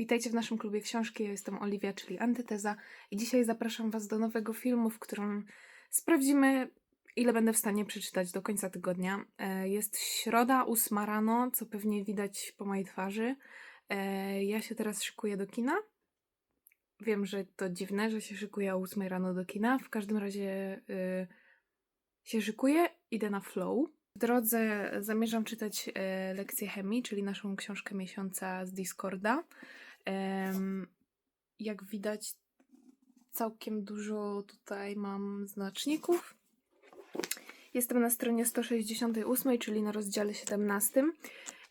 Witajcie w naszym klubie książki. Ja jestem Oliwia, czyli Antyteza, i dzisiaj zapraszam Was do nowego filmu, w którym sprawdzimy, ile będę w stanie przeczytać do końca tygodnia. E, Jest środa, ósma rano, co pewnie widać po mojej twarzy. E, Ja się teraz szykuję do kina. Wiem, że to dziwne, że się szykuję o ósmej rano do kina. W każdym razie y, się szykuję, idę na flow. W drodze zamierzam czytać e, lekcję chemii, czyli naszą książkę miesiąca z Discorda. Jak widać, całkiem dużo tutaj mam znaczników. Jestem na stronie 168, czyli na rozdziale 17.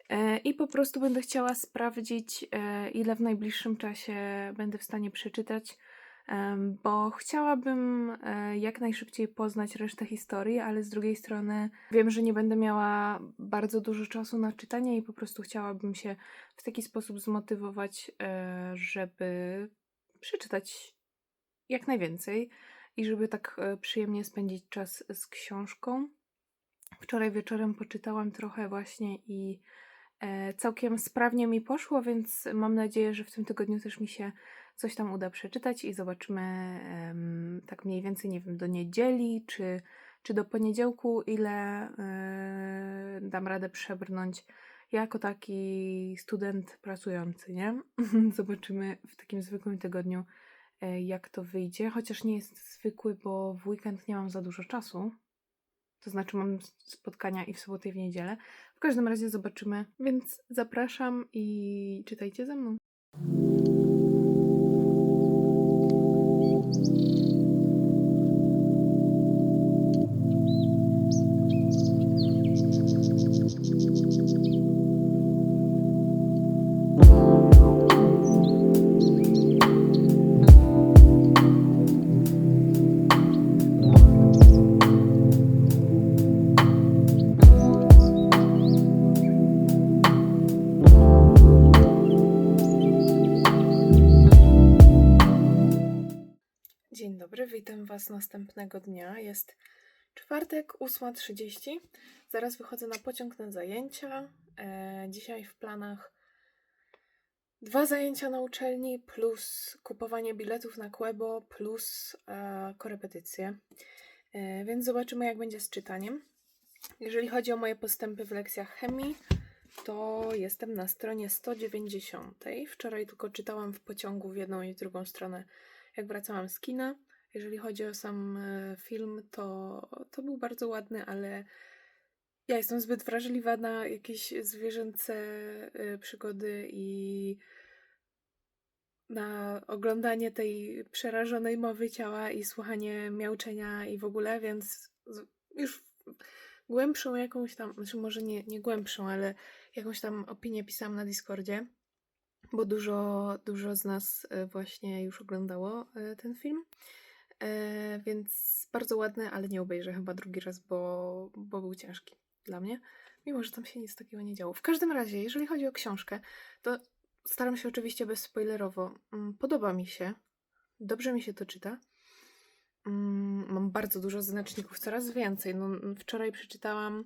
E, I po prostu będę chciała sprawdzić, e, ile w najbliższym czasie będę w stanie przeczytać, bo chciałabym e, jak najszybciej poznać resztę historii, ale z drugiej strony wiem, że nie będę miała bardzo dużo czasu na czytanie i po prostu chciałabym się w taki sposób zmotywować, e, żeby przeczytać jak najwięcej i żeby tak e, przyjemnie spędzić czas z książką. Wczoraj wieczorem poczytałam trochę właśnie i całkiem sprawnie mi poszło, więc mam nadzieję, że w tym tygodniu też mi się coś tam uda przeczytać i zobaczymy tak mniej więcej, nie wiem, do niedzieli czy, czy do poniedziałku, ile e, dam radę przebrnąć jako taki student pracujący, nie? Zobaczymy w takim zwykłym tygodniu, e, jak to wyjdzie. Chociaż nie jest zwykły, bo w weekend nie mam za dużo czasu. To znaczy mam spotkania i w sobotę i w niedzielę. W każdym razie zobaczymy, więc zapraszam i czytajcie ze mną. Was następnego dnia. Jest czwartek, 8.30. Zaraz wychodzę na pociąg na zajęcia. E, dzisiaj w planach dwa zajęcia na uczelni, plus kupowanie biletów na Quebo, plus e, korepetycje. E, więc zobaczymy, jak będzie z czytaniem. Jeżeli chodzi o moje postępy w lekcjach chemii, to jestem na stronie 190. Wczoraj tylko czytałam w pociągu w jedną i drugą stronę jak wracałam z kina. Jeżeli chodzi o sam e, film, to, to był bardzo ładny, ale ja jestem zbyt wrażliwa na jakieś zwierzęce e, przygody i na oglądanie tej przerażonej mowy ciała i słuchanie miauczenia i w ogóle, więc już głębszą jakąś tam, znaczy może nie, nie głębszą, ale jakąś tam opinię pisałam na Discordzie bo dużo, dużo z nas e, właśnie już oglądało ten film. E, Więc bardzo ładny, ale nie obejrzę chyba drugi raz, bo, bo był ciężki dla mnie. Mimo, że tam się nic takiego nie działo. W każdym razie, jeżeli chodzi o książkę, to staram się oczywiście bezspoilerowo. Mm, Podoba mi się. Dobrze mi się to czyta. Mm, Mam bardzo dużo znaczników, coraz więcej. No, wczoraj przeczytałam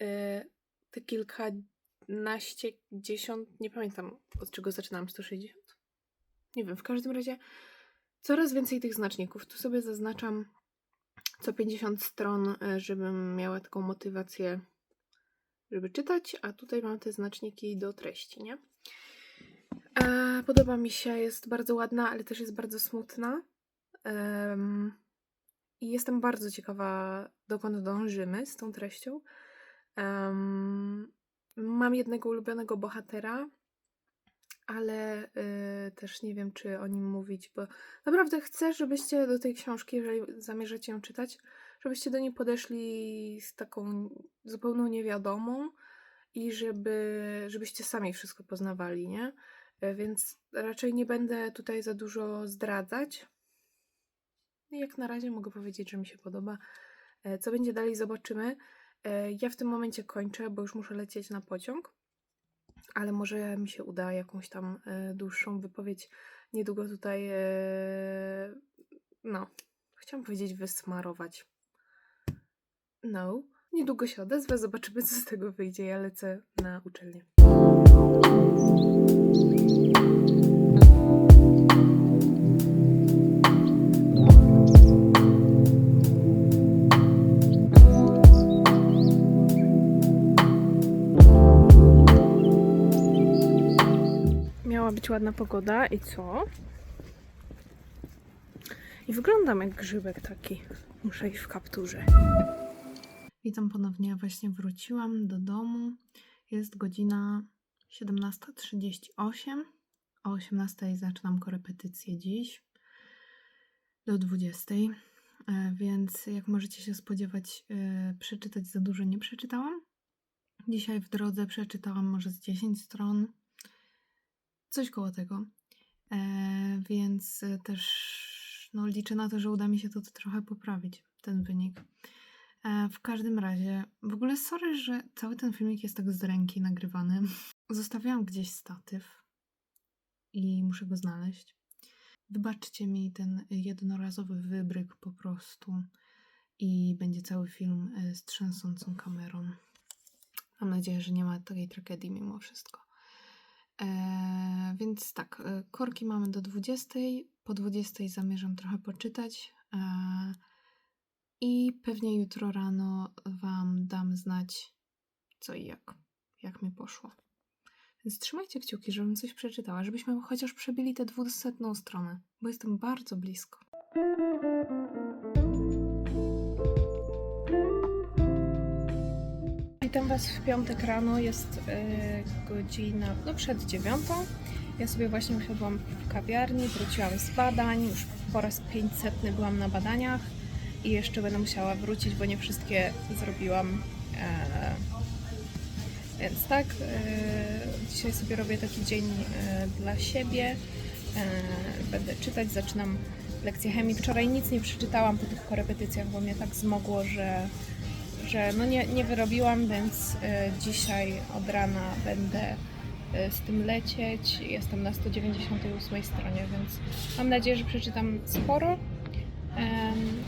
e, te kilkanaście, dziesiąt, nie pamiętam od czego zaczynałam, 160? Nie wiem, w każdym razie coraz więcej tych znaczników. Tu sobie zaznaczam co 50 stron, e, żebym miała taką motywację, żeby czytać, a tutaj mam te znaczniki do treści, nie? E, podoba mi się, jest bardzo ładna, ale też jest bardzo smutna. I jestem bardzo ciekawa, dokąd dążymy z tą treścią. Mam jednego ulubionego bohatera, ale y, też nie wiem, czy o nim mówić, bo naprawdę chcę, żebyście do tej książki, jeżeli zamierzacie ją czytać, żebyście do niej podeszli z taką zupełną niewiadomą i żeby, żebyście sami wszystko poznawali, nie? E, Więc raczej nie będę tutaj za dużo zdradzać. I Jak na razie mogę powiedzieć, że mi się podoba. E, Co będzie dalej, zobaczymy. E, Ja w tym momencie kończę, bo już muszę lecieć na pociąg, ale może mi się uda jakąś tam e, dłuższą wypowiedź niedługo tutaj, e, no, chciałam powiedzieć wysmarować. No, niedługo się odezwę, zobaczymy co z tego wyjdzie. Ja lecę na uczelnię. Miała być ładna pogoda i co? I wyglądam jak grzybek taki. Muszę iść w kapturze. Witam ponownie. Właśnie wróciłam do domu. Jest godzina 17.38. O 18.00 zaczynam korepetycję dziś do 20.00. E, Więc jak możecie się spodziewać, e, przeczytać za dużo nie przeczytałam. Dzisiaj w drodze przeczytałam może z 10 stron. Coś koło tego. E, więc e, też no, liczę na to, że uda mi się to trochę poprawić, ten wynik. E, w każdym razie, w ogóle sorry, że cały ten filmik jest tak z ręki nagrywany. Zostawiłam gdzieś statyw i muszę go znaleźć. Wybaczcie mi ten jednorazowy wybryk po prostu i będzie cały film e, z trzęsącą kamerą. Mam nadzieję, że nie ma takiej tragedii mimo wszystko. Eee, więc tak, e, korki mamy do 20. Po 20 zamierzam trochę poczytać. Eee, I pewnie jutro rano Wam dam znać, co i jak, jak mi poszło. Więc trzymajcie kciuki, żebym coś przeczytała, żebyśmy chociaż przebili tę 200 stronę, bo jestem bardzo blisko. Witam Was w piątek rano, jest e, godzina no przed dziewiątą. Ja sobie właśnie usiadłam w kawiarni, wróciłam z badań, już po raz 500 byłam na badaniach i jeszcze będę musiała wrócić, bo nie wszystkie zrobiłam. E, więc tak, e, dzisiaj sobie robię taki dzień e, dla siebie. Będę czytać, zaczynam lekcję chemii. Wczoraj nic nie przeczytałam po tych korepetycjach, bo mnie tak zmogło, że że no nie, nie wyrobiłam, więc e, dzisiaj od rana będę e, z tym lecieć. Jestem na 198 stronie, więc mam nadzieję, że przeczytam sporo.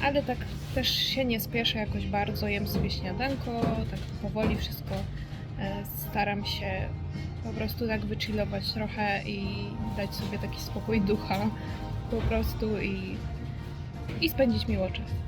Ale tak też się nie spieszę jakoś bardzo, jem sobie śniadanko, tak powoli wszystko e, staram się po prostu tak wychillować trochę i dać sobie taki spokój ducha po prostu i, i spędzić miło czas.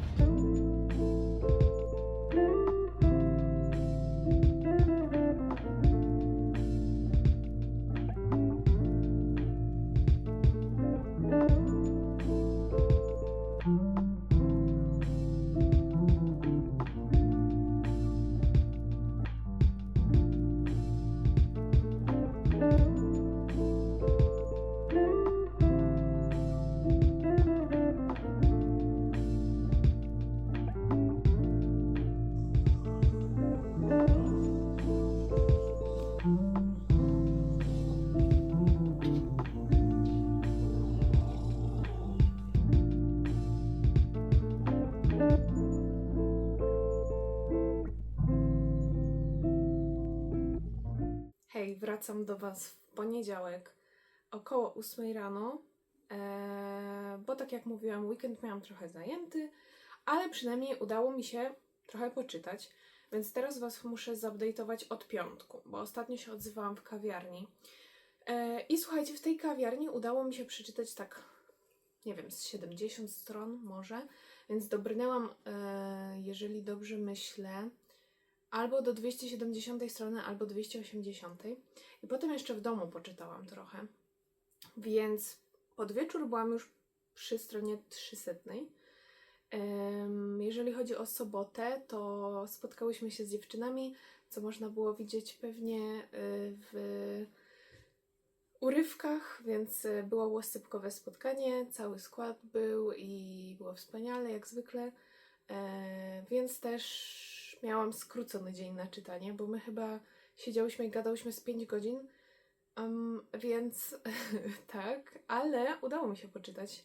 Wracam do Was w poniedziałek około 8 rano, eee, bo tak jak mówiłam, weekend miałam trochę zajęty, ale przynajmniej udało mi się trochę poczytać, więc teraz Was muszę zupdate'ować od piątku, bo ostatnio się odzywałam w kawiarni. Eee, I słuchajcie, w tej kawiarni udało mi się przeczytać tak, nie wiem, z 70 stron może, więc dobrnęłam, eee, jeżeli dobrze myślę, albo do 270 strony, albo 280. I potem jeszcze w domu poczytałam trochę. Więc pod wieczór byłam już przy stronie 300. Em, Jeżeli chodzi o sobotę, to spotkałyśmy się z dziewczynami, co można było widzieć pewnie y, w urywkach, więc y, było łosypkowe spotkanie, cały skład był i było wspaniale, jak zwykle. E, Więc też miałam skrócony dzień na czytanie, bo my chyba siedziałyśmy i gadałyśmy z 5 godzin, Em, więc tak, ale udało mi się poczytać.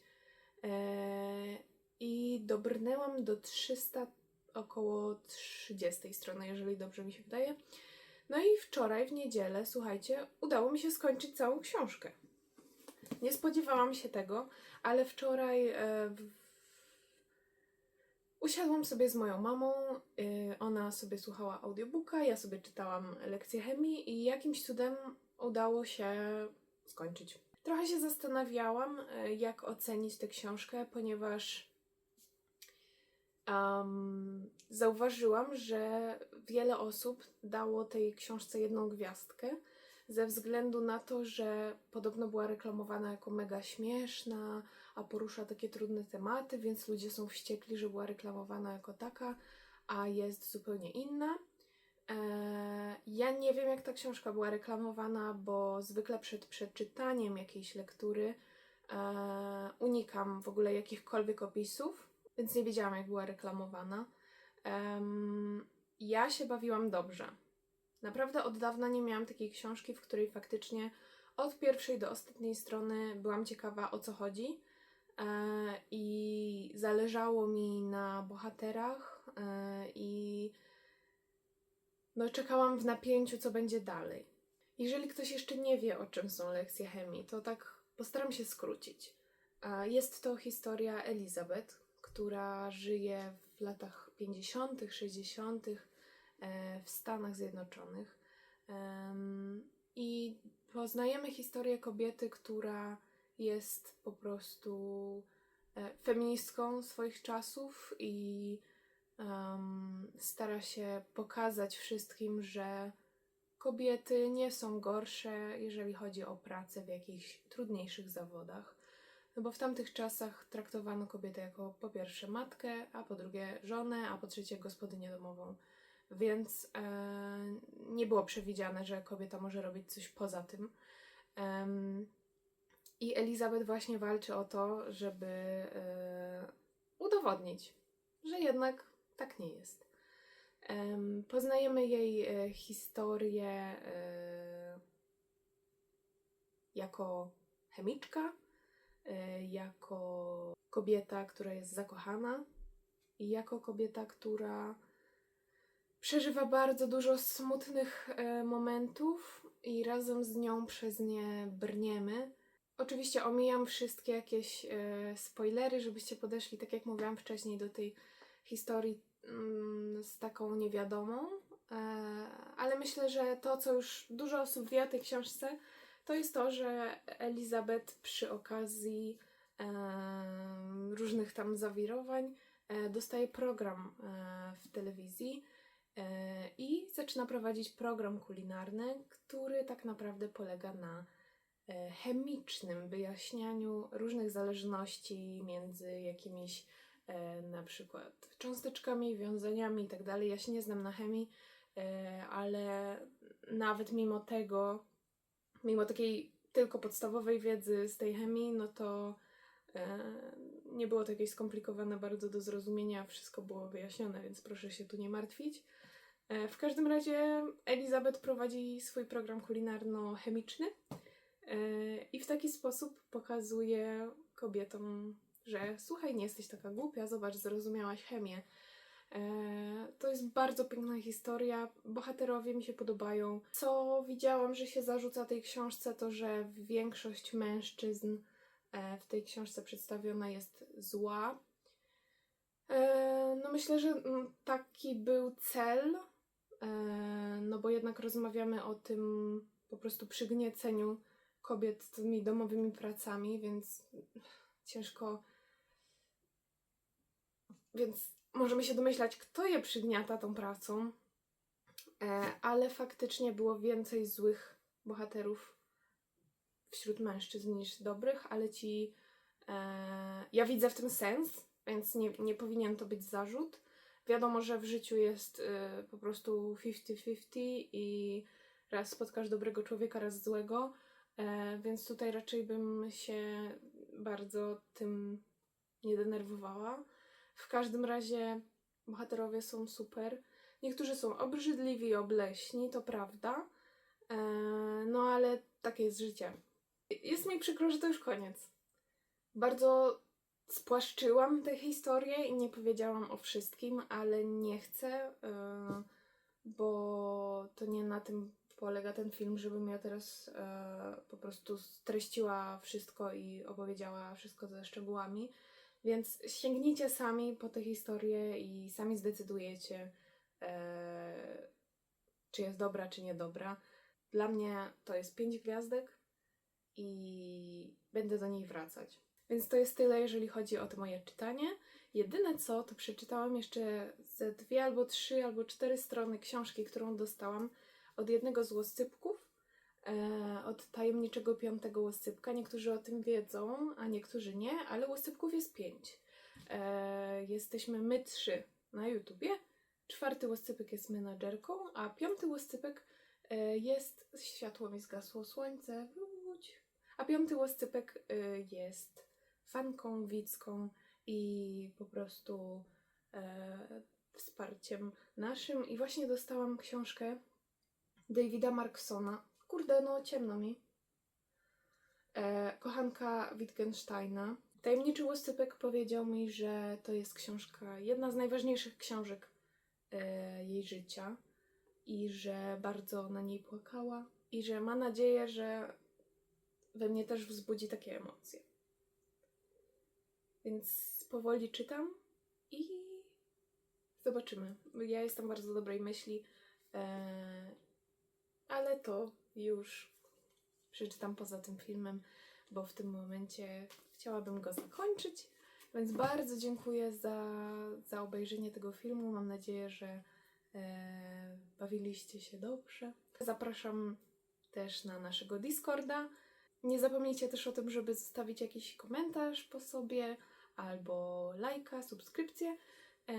E, I dobrnęłam do 300, około 30 strony, jeżeli dobrze mi się wydaje. No i wczoraj, w niedzielę, słuchajcie, udało mi się skończyć całą książkę. Nie spodziewałam się tego, ale wczoraj e, w- usiadłam sobie z moją mamą. y, Ona sobie słuchała audiobooka, ja sobie czytałam lekcję chemii i jakimś cudem udało się skończyć. Trochę się zastanawiałam, y, jak ocenić tę książkę, ponieważ em, zauważyłam, że wiele osób dało tej książce jedną gwiazdkę, ze względu na to, że podobno była reklamowana jako mega śmieszna, a porusza takie trudne tematy, więc ludzie są wściekli, że była reklamowana jako taka, a jest zupełnie inna. Eee, Ja nie wiem, jak ta książka była reklamowana, bo zwykle przed przeczytaniem jakiejś lektury eee, unikam w ogóle jakichkolwiek opisów, więc nie wiedziałam, jak była reklamowana. Ja się bawiłam dobrze. Naprawdę od dawna nie miałam takiej książki, w której faktycznie od pierwszej do ostatniej strony byłam ciekawa o co chodzi. E, I zależało mi na bohaterach e, i no czekałam w napięciu, co będzie dalej. Jeżeli ktoś jeszcze nie wie, o czym są lekcje chemii, to tak postaram się skrócić. E, Jest to historia Elizabeth, która żyje w latach 50., 60. e, w Stanach Zjednoczonych. I poznajemy historię kobiety, która jest po prostu e, feministką swoich czasów i em, stara się pokazać wszystkim, że kobiety nie są gorsze, jeżeli chodzi o pracę w jakichś trudniejszych zawodach. No bo w tamtych czasach traktowano kobietę jako po pierwsze matkę, a po drugie żonę, a po trzecie gospodynię domową. Więc e, nie było przewidziane, że kobieta może robić coś poza tym. I Elizabeth właśnie walczy o to, żeby e, udowodnić, że jednak tak nie jest. Em, poznajemy jej e, historię e, jako chemiczka, e, jako kobieta, która jest zakochana i jako kobieta, która przeżywa bardzo dużo smutnych e, momentów i razem z nią przez nie brniemy. Oczywiście omijam wszystkie jakieś e, spoilery, żebyście podeszli, tak jak mówiłam wcześniej, do tej historii mm, z taką niewiadomą. E, ale myślę, że to, co już dużo osób wie o tej książce, to jest to, że Elizabeth przy okazji em, różnych tam zawirowań e, dostaje program e, w telewizji e, i zaczyna prowadzić program kulinarny, który tak naprawdę polega na e, chemicznym wyjaśnianiu różnych zależności między jakimiś e, na przykład cząsteczkami, wiązaniami i tak. Ja się nie znam na chemii, e, ale nawet mimo tego, mimo takiej tylko podstawowej wiedzy z tej chemii, no to e, nie było to jakieś skomplikowane bardzo do zrozumienia, wszystko było wyjaśnione, więc proszę się tu nie martwić. E, w każdym razie Elizabeth prowadzi swój program kulinarno-chemiczny e, i w taki sposób pokazuje kobietom, że słuchaj, nie jesteś taka głupia, zobacz, zrozumiałaś chemię. E, To jest bardzo piękna historia. Bohaterowie mi się podobają. Co widziałam, że się zarzuca tej książce, to że większość mężczyzn e, w tej książce przedstawiona jest zła. E, No myślę, że mm, taki był cel, e, no bo jednak rozmawiamy o tym po prostu przygnieceniu kobiet tymi domowymi pracami, więc ciężko. Więc możemy się domyślać, kto je przygniata tą pracą, e, ale faktycznie było więcej złych bohaterów wśród mężczyzn niż dobrych, ale ci. E, ja widzę w tym sens, więc nie, nie powinien to być zarzut. Wiadomo, że w życiu jest e, po prostu 50-50 i raz spotkasz dobrego człowieka, raz złego, więc tutaj raczej bym się bardzo tym nie denerwowała. W każdym razie bohaterowie są super. Niektórzy są obrzydliwi obleśni, to prawda. E, no ale takie jest życie. Jest mi przykro, że to już koniec. Bardzo spłaszczyłam tę historię i nie powiedziałam o wszystkim, ale nie chcę, e, bo to nie na tym polega ten film, żebym ja teraz e, po prostu streściła wszystko i opowiedziała wszystko ze szczegółami. Więc sięgnijcie sami po tę historię i sami zdecydujecie, e, czy jest dobra, czy niedobra. Dla mnie to jest pięć gwiazdek i będę do niej wracać. Więc to jest tyle, jeżeli chodzi o to moje czytanie. Jedyne co, to przeczytałam jeszcze ze dwie albo trzy albo cztery strony książki, którą dostałam od jednego z łoscypków. e, od tajemniczego piątego łosypka. Niektórzy o tym wiedzą, a niektórzy nie, ale łosypków jest pięć. E, jesteśmy my trzy na YouTubie. Czwarty łoscypek jest menadżerką, a piąty łoscypek e, jest światło mi zgasło słońce, wróć. A piąty łoscypek jest fanką, widzką i po prostu wsparciem naszym. I właśnie dostałam książkę Davida Marksona. Kurde, no ciemno mi. E, kochanka Wittgensteina. Tajemniczy łoscypek powiedział mi, że to jest książka, jedna z najważniejszych książek e, jej życia i że bardzo na niej płakała i że ma nadzieję, że we mnie też wzbudzi takie emocje. Więc powoli czytam i zobaczymy. Ja jestem bardzo dobrej myśli, e, ale to już przeczytam poza tym filmem, bo w tym momencie chciałabym go zakończyć. Więc bardzo dziękuję za, za obejrzenie tego filmu. Mam nadzieję, że e, bawiliście się dobrze. Zapraszam też na naszego Discorda. Nie zapomnijcie też o tym, żeby zostawić jakiś komentarz po sobie albo lajka, subskrypcję. E,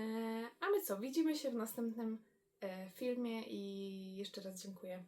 a my co? Widzimy się w następnym e, filmie i jeszcze raz dziękuję.